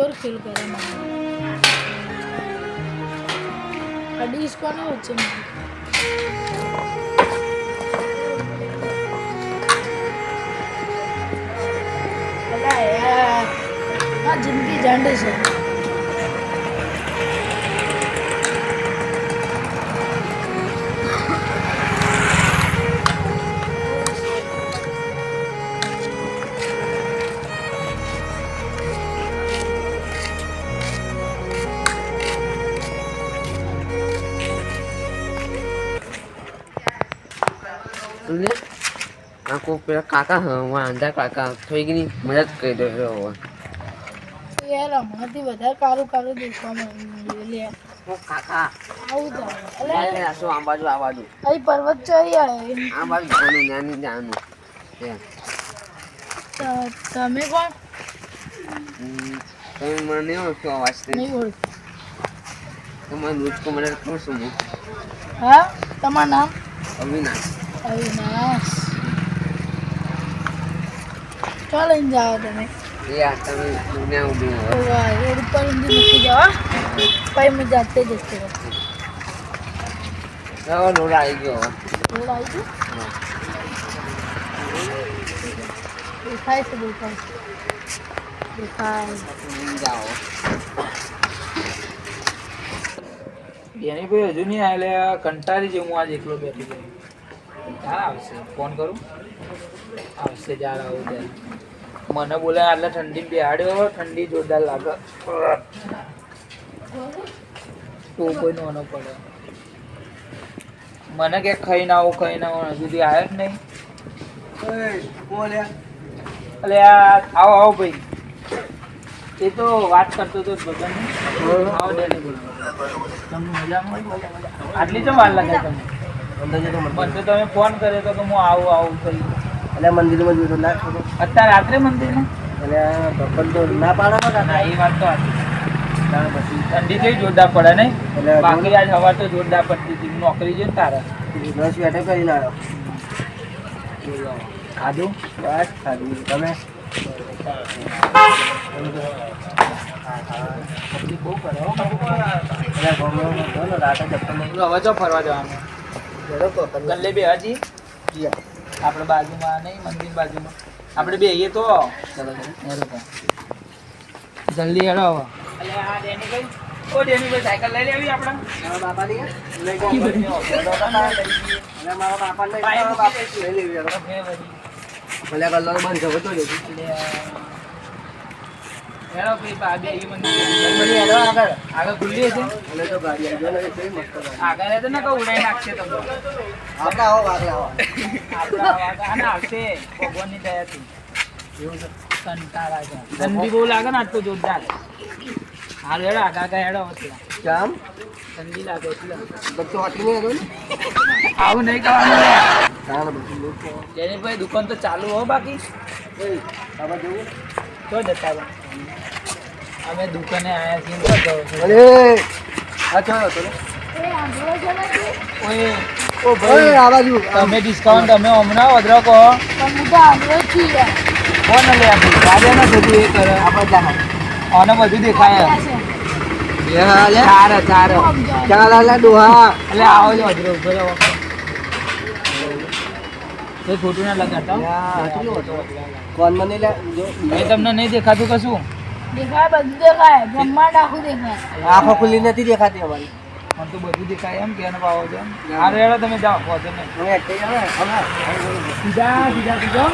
કરે મને. અડી ઇસકોની વચ્ચે મારી અલા યાર આ જિંદગી ઝંડ છે. આ પેલા કાકા હા વાંધા કાકા થોડી ગઈ મદદ કરી દો યાર અમારથી વધારે કારું કારું દેખવા મળ્યું લે. કાકા. આવું શું આ બાજુ આ બાજુ. અહીં પર્વત ચડી આવે આ બાજુ નાની નાનું તમે કોણ? તમે મને નહીં ઓળખો અવાજથી નહીં ઓળખું તમારે મદદ કરું છું હું. હા? તમારું નામ? અવિનાશ. અવિનાશ. ચો લઈને જાઓ તમે. રોડ ઉપર ઊંધી મૂકી જાઓ? પછી હું જાતે જતો રહું હવે આવી ગયો. રોડ આવી ગયો? દેખાય છે દેખાય દેખાય. જાઓ એની ભાઈ હજુ નહીં આવે કંટાળી જેવું હું આજ એકલો બેઠી ગયો ક્યારે આવશે? ફોન કરું? આવશે જ્યારે આવું ત્યારે. મને બોલે આટલે ઠંડી બિહાડ્યો, ઠંડી જોરદાર લાગે. તો કોઈ નોનો પડે. મને કે ખાઈને આવું ખાઈને આવું, હજુ સુધી આવ્યો જ નહીં. અલે આવો આવો ભાઈ. એ તો વાત કરતો હતો ભગવાન આવો ડેલી બોલો. તમને મજામાં આટલી તો વાર લાગે તમને. મને તો તમે ફોન કર્યો તો કે હું આવું આવું કરી મંદિરમાં જોયું ના અત્યારે રાત્રે મંદિરમાં? એટલે ભગવાન તો ના પાડે ને ના એ વાત તો સાચી. પછી ઠંડી થઈ જોરદાર પડે નહીં? એટલે બાકી આજ હવા તો જોરદાર પડતી હતી. નોકરી છે તારે. દસ વેટે કરી લાવ્યો ખાધું? બસ ખાધું. તમે. એટલે હવે જો ફરવા જવાનું. ગલ્લે બે હાજી? આપણે બાજુમાં નહીં મંદિર બાજુમાં. આપણે બે એ તો. ચલો. જલ્દી હેડો હવે. અલે આ ડેનીભાઈ ઓ ડેનીભાઈ સાયકલ લઈ લેવી આપણે? મારા બાપાની લઈ લઈ મારા બાપાને લઈ ભાઈ ગયો, બાપા લઈ લેવી હવે. ભલે કલર બંધ જવો તો હેડો ભાઈ બા બે ઈ મને હેડો આગળ. આગળ ખુલ્લી અને તો ગાડી ને, એ કેવી મસ્ત આગળ ને ઉડાઈ નાખશે તમને? આપણે આવો વાગલા આવો. આપણા વાગા આને આવશે. ભગવાનની દયાથી. એવું છે. કંટાળા છે ઠંડી બહુ લાગે ને આજ તો જોરદાર. હાલ હેડો આગળ આગળ હેડો કેમ ઠંડી લાગે એટલે. બધું નહીં ને? આવું નહીં કરવાનું બધું દુકાન તો ચાલુ હો બાકી. તો જતા અમે દુકાને આયા છીએ. અરે! આ ચાલો તું? ઓય. ઓ ભાઈ આ બાજુ. તમે ડિસ્કાઉન્ટ તમે હમણાં વધરો કહો. પણ તો આંધળો જ કોણ લે આપી રાજા ના થતું એ કરે. આપણે જા આને બધું દેખાય. ચાર ચાર. ચાલ આલા ડોહા એટલે આવો જો વધરો ઊભો રહો. એ ના લગાડતા. કોણ મને લે જો. એ તમને નહીં દેખાતું કશું? દેખાય બધું દેખાય. બ્રહ્માંડ આખું દેખાય. આંખો ખુલ્લી નથી દેખાતી અમારી. મને તો બધું દેખાય એમ કે પાવો છે આ રેડો તમે જાઓ પહોંચો છો ને. સીધા સીધા સીધો.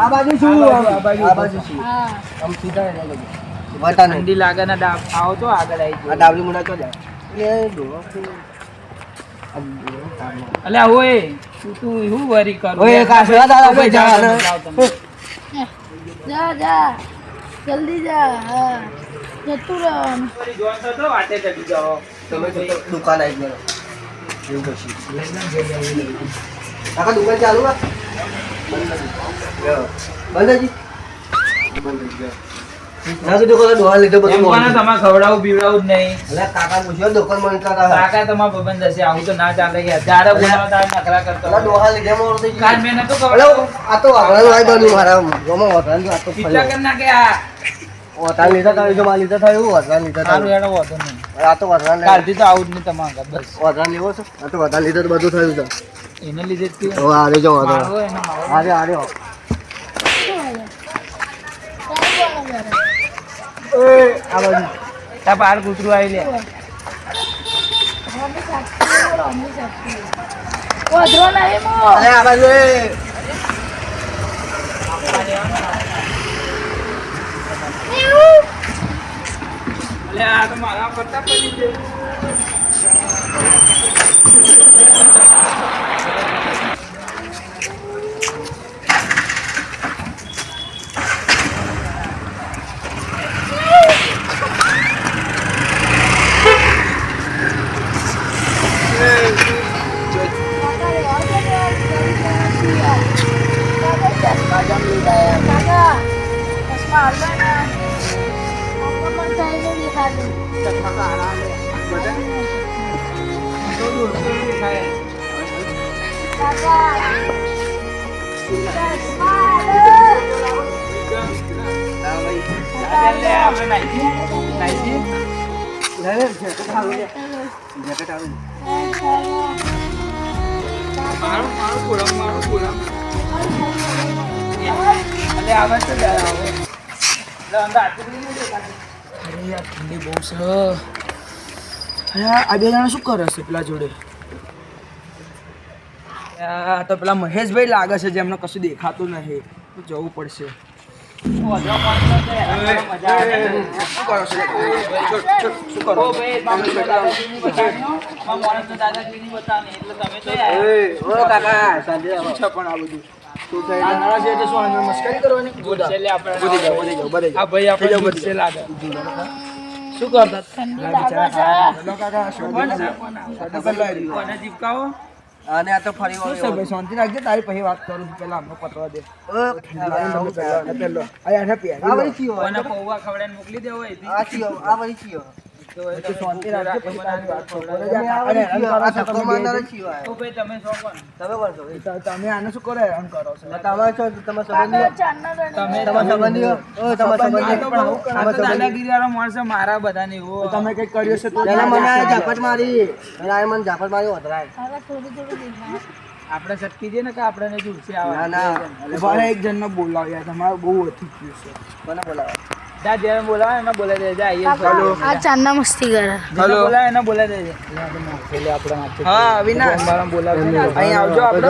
આ બાજુ શું આ બાજુ, આ બાજુ. શું આમ સીધા એના ઠંડી લાગે ને ડાબ આવો તો આગળ આવી આ જાય ડાબલી મુડા તો જાય. અલ્યા ઓય તું તું શું વરી કરું? ઓય, કાશી, આ દાદા ભાઈ. જા જા. જલ્દી જા, હા. જતું જાઓ તમે દુકાન આવી ગયો. એવું પછી કાકા દુકાન ચાલુ બંધ હજી બંધ ના તો કોને દોહા લીધો બધું તમારે ખવડાવું પીવડાવું જ નહીં. અલા કાકા પૂછ્યો દુકાનમાં નીકળતા કાકા? તમારા આવું તો ના ચાલે બોલાવો નખરા કરતો અલા ડોહા લીધે મોડું થઈ કાલ મેં નતો અલા, આ તો બાજુ મારા ગોમાં આ તો આ. વધારે લીધા તમે જો લીધા થાય વધારે લીધા સારું થાય નહીં. આ તો વધારે લે- કાલથી તો આવું જ નહીં તમારા બસ. વધારે લેવો છો? આ તો વધારે લીધા તો બધું થયું છે એને લીધે જ તે એને. આરે આરે શું હાલે? કોણ બોલે ઘરે? આ બાજુ તાર પાર કૂતરું આવી લે આ બાજુ તો મારા કરતા પડી છે અરે યાર ઠંડી બહુ છે અરે આ બે જણા શું કરે છે પેલા જોડે આ તો પેલા મહેશભાઈ લાગે છે જેમને કશું દેખાતું નહીં. તો જવું પડશે. શું કરતા? આને આ તો ફરી શું છે ભાઈ શાંતિ રાખજે તારી પછી વાત કરું છું પેલા અમને પતવા દે આ. વળી. ચીયો આ વળી ચીયો તમે આને શું કરો હેરાન કરો છો? તમારે છો. તમે સંબંધીઓ? મારા બધાને એવો તમે કંઈક કર્યું છે? મને ઝાપટ મારી. મને ઝાપટ મારી વધરાય. આપણે શક્તિ છે ને કે આપણને જુડશે ના આવા ના એક જણને ને બોલાવ્યા તમારે બહુ વધી ગયું છે. કોને બોલાવે જા જેને બોલાવે એને બોલાવી દેજે. આઈએ કાકા, આ ચાંદના મસ્તી કરે. બોલાવે એને બોલાવી દેજે. હા અવિનાશ. અહીં આવજો આપણે.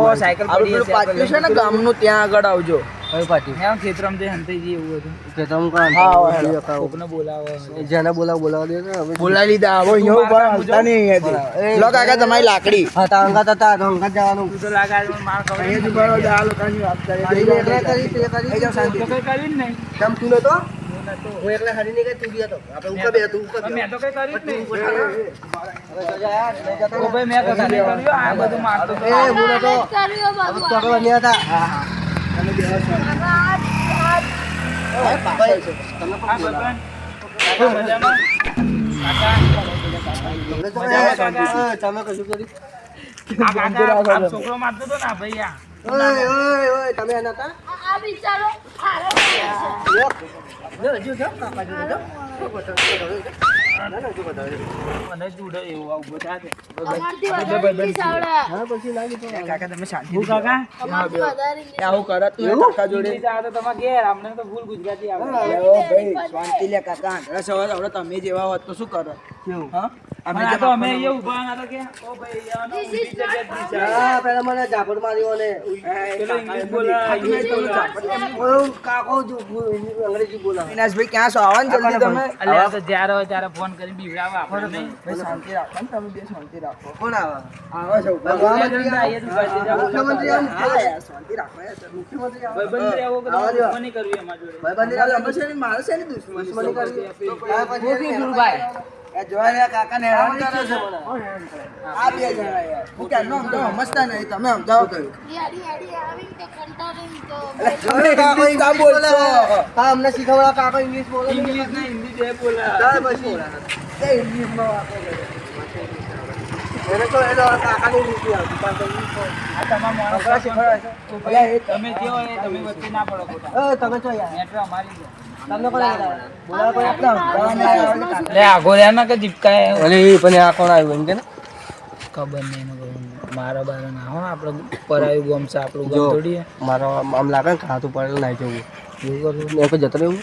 જો સાયકલ પડી છે ને ગામનું ત્યાં આગળ આવજો. કઈ પાટી એમ ખેતરમાં જઈ હંતાઈ એવું હતું કે તમ હા, કોકને બોલાવો જેને બોલાવ બોલાવ દે ને. હવે બોલાવી લીધા. હવે અહીંયા ઊભા હાલતા નહીં અહીંયાથી. લો કાકા તમારી લાકડી. હા તા અંગાત હતા તો જવાનું. તું તો લાગે માર ખવડાવી અહીંયા જ ઊભા આ લોકોની વાત કરીએ. એકલા કરી તે કરી. શાંતિ. કઈ કર્યું જ નહીં. તમ તું નતો? હું એકલા હારી નહીં ગઈ તું બી હતો. આપણે ઉપર બે તું ઉપર મેં તો કઈ કર્યું જ નહીં. તો જા તો મેં તો કર્યું. આ બધું મારતો હતો. એ હું નતો. કર્યું બાબુ. તો તો નહીં હતા કાકા, આ- આ આ ભગવાન કાકા મજામાં કાકા એ, તમે કશું કર્યું આ કાકા આ છોકરો મારતો હતો ને ભાઈ આ ઓય ઓય ઓય તમે એના તા? આ બિચારો હારો માણસ જો જો જો કાકા જો જો ના ના. મને જુડો એવો. હા પછી લાગી તો કાકા તમે શાંતિ હું કાકા? આવું કરો તું કાકા જોડે. આવે તો તમારે ઘેર અમને તો ફૂલ ગુજરાતી આવે ઓ ભાઈ શાંતિ લે કાકા. આંધળા સવાર હવે તમે જેવા હોત તો શું કરો? કેવું? હા? અમે પણ આ તો અમે અહીંયા ઊભા હતા કે ઓ ભાઈ આનો ઊંધી જગ્યાએ જ નીચે આવે. હા પેલા મને ઝાપટ માર્યો ને પેલો ઇંગ્લિશ બોલે ઇંગ્લિશ બોલે ઓય, કાકો જો અંગ્રેજી અવિનાશભાઈ ક્યાં છો? આવવાનું જલ્દી તમે. અલ્યા તો જ્યારે હોય ત્યારે ફોન કરીને બીવડાવો આપણે ભાઈ શાંતિ રાખો ને તમે બે શાંતિ રાખો કોણ આવા આવો છો મુખ્યમંત્રી આવે શાંતિ રાખો યાર મુખ્યમંત્રી આવે ભાઈબંધ આવો કરવી અમારી જોડે ભાઈબંધી આવો અમે છે ને મારે છે ને દુશ્મની કરવી ગુરુભાઈ. જોવા યાર કાકાને હેરાન કરે છે મને. આ બે જણા યાર હું ક્યારનો સમજાવું સમજતા નહીં તમે સમજાવો કયું યાડી યાડી આવીને તે કંટાળીને તો ઓય, કાકો ઇંગ્લિશ? બોલે. હા, અમને શીખવાડો કાકો ઇંગ્લિશ બોલે. ઇંગ્લિશ ના હિન્દી જે બોલે ચાલ પછી તે ઇંગ્લિશમાં વાતો કરે એ એને તો કાકાની આ દુકાન તો આ તમારા માણસ શીખવાડે છે. તમે જે હોય તમે વચ્ચે ના પડો ખોટા તમે જો યાર છે લે આગો રહ્યા ના કે જીપકાય ઓલે પણ આ કોણ આવ્યું એમ કે ને? ખબર નહીં ને મારા બાર ના હો આપણે પરાયું ગોમ છે આપણું. થોડી મારો આમ લાગે ને ખાતું પડેલું નાઈ જવું એવું. કરું મેં કોઈ જતો રહેવું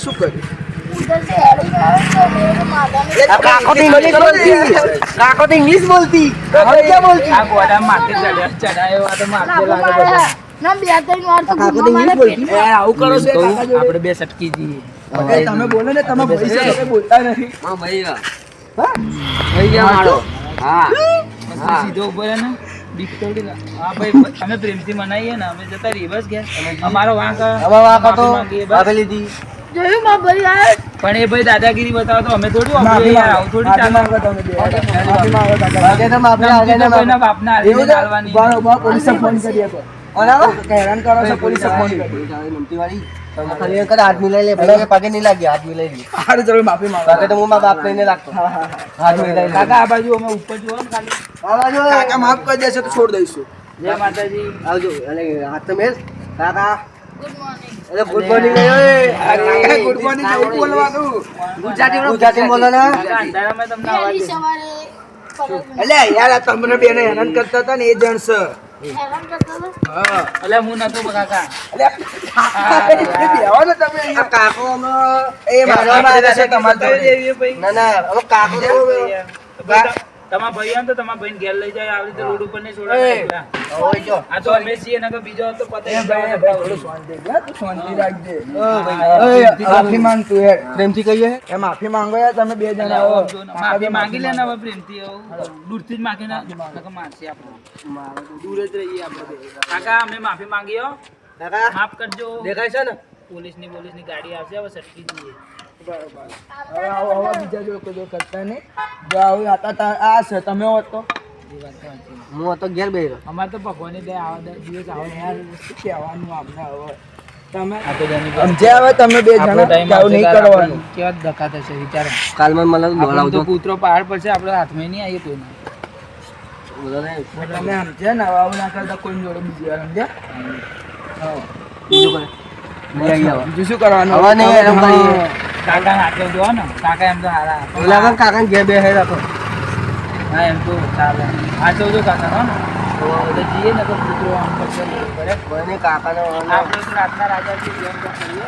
શું કર્યું? કાકો તો ઇંગ્લિશ બોલતી. કાકો તો ઇંગ્લિશ બોલતી. પ્રેમથી મનાઈએ ને અમે જતા રિવર્સ ગયા અમારો વાંક લીધી જોયું માં ભાઈ આ? પણ એ ભાઈ દાદાગીરી બતાવો તો અમે થોડું આપણે યાર આવું થોડી ચાલે બાપના ઊભા ફોન કરીએ હેરાન કરો છો પોલીસ ફોન કરી કરે હાથ મિલાઈ લે ભાઈ પગે નહીં લાગી હાથ મિલાઈ લી. હારું ચલો માફી માંગો. તો હું બાપ લઈને લાગતો. કાકા આ બાજુ અમે ઉપર કાકા માફ કરી દેશે તો છોડ દઈશું. જય માતાજી. આવજો એટલે હાથ તો મેલ. કાકા. ગુડ એટલે ગુડ મોર્નિંગ આ ગુડ મોર્નિંગ એવું બોલવાનું ગુજરાતી ગુજરાતી બોલો ને? એટલે યાર આ તમને બેને હેરાન કરતા હતા ને એ જણ કરતા હતા? હું. નતો કાકા એટલે એ. કાકો મારવા માંગે છે તમારે ના ના અમે કાકો તમારા ભાઈ આમ તો તમારા ભાઈ ઘેર લઈ જાય આવી રીતે રોડ ઉપર ને છોડે આ તો અમે છીએ ને બીજો તો માફી માંગ તું પ્રેમથી કહીએ? એ માફી માંગો યાર તમે બે જણા આવો. માફી માંગી લે ને હવે પ્રેમથી દૂરથી જ માગી ના મારશે આપણે. દૂર જ રહીએ આપણે કાકા અમે માફી માંગી હો. કાકા માફ કરજો. દેખાય છે ને? પોલીસની પોલીસની ગાડી આવશે હવે સટકી જઈએ. હવે આવો આવો બીજા જો કોઈ કરતા નહીં. જો આવું હતા આ છે તમે હોત તો. હું હતો ઘેર બેરો રહ્યો. અમારે તો ભગવાનની દયા આવા દિવસ આવે યાર. શું કહેવાનું આપણે હવે? તમે આ તો તેની સમજ્યા હવે તમે બે જણા? time કે આવું નહીં કરવાનું. કેવા ધક્કા થશે વિચારો. કાલમાં મને બોલાવજો. કૂતરો પહાડ પર છે આપણે હાથમાં નહીં આવીએ કોઈને. તમે સમજ્યા ને હવે આવું ના કરતા કોઈ જોડે બીજી વાર સમજ્યા? હા. બીજું શું કરવાનું? હવે નહીં. કાકા હાથે જો ને. કાકા એમ તો હારા લાગે કાકા કાકાને ઘેર બેહી રાખો. હા એમ તો ચાલે. આ જો કાકા હો. ને તો જઈએ ને તો કૂતરો આમ કરશે બરાબર કોઈને આપણે તો રાતના રાજા છીએ જેમ તો કરીએ.